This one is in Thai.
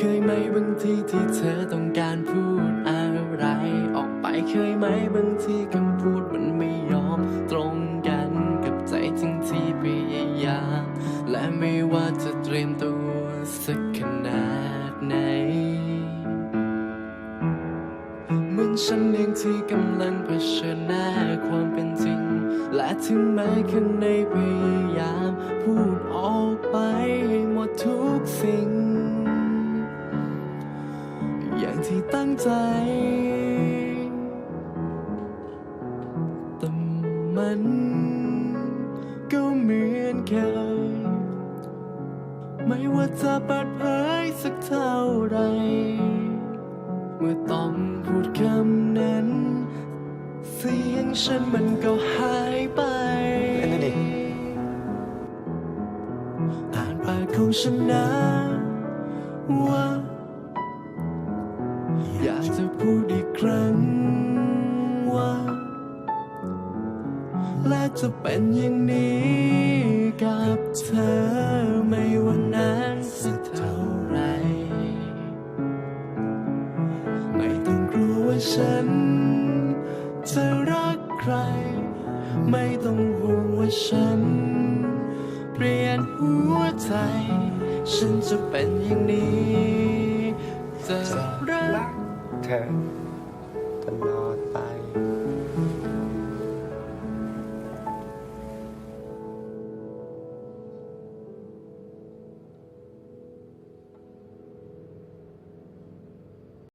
คยไหมบางทีที่เธอต้องการพูดอะไร ออกไปเคยไหมบางทีคำพูดมันไม่ยอมตรงกันกับใจทั้งที่พยายาม และไม่ว่าจะเตรียมตัวสักขนาดไหนเหมือนฉันเองที่กำลังเผชิญหน้าความเป็นจริง และถึงแม้ข้างในพยายามพูด ที่ตั้งใจ แต่มันก็เหมือนเคย ไม่ว่าจะเปิดเผยสักเท่าไร เมื่อต้องพูดคำนั้น เสียงฉันมันก็หายไปเล่นดิอ่านปากของฉันนะว่า อยากจะพูดอีกครั้ง ว่า และจะเป็นอย่างนี้กับเธอไม่ว่านานสักเท่าไร ไม่ต้องกลัวว่าฉัน จะรักใคร ไม่ต้องห่วงว่าฉัน เปลี่ยนหัวใจ ฉันจะเป็นอย่างนี้ Okay. Mm-hmm. Uh,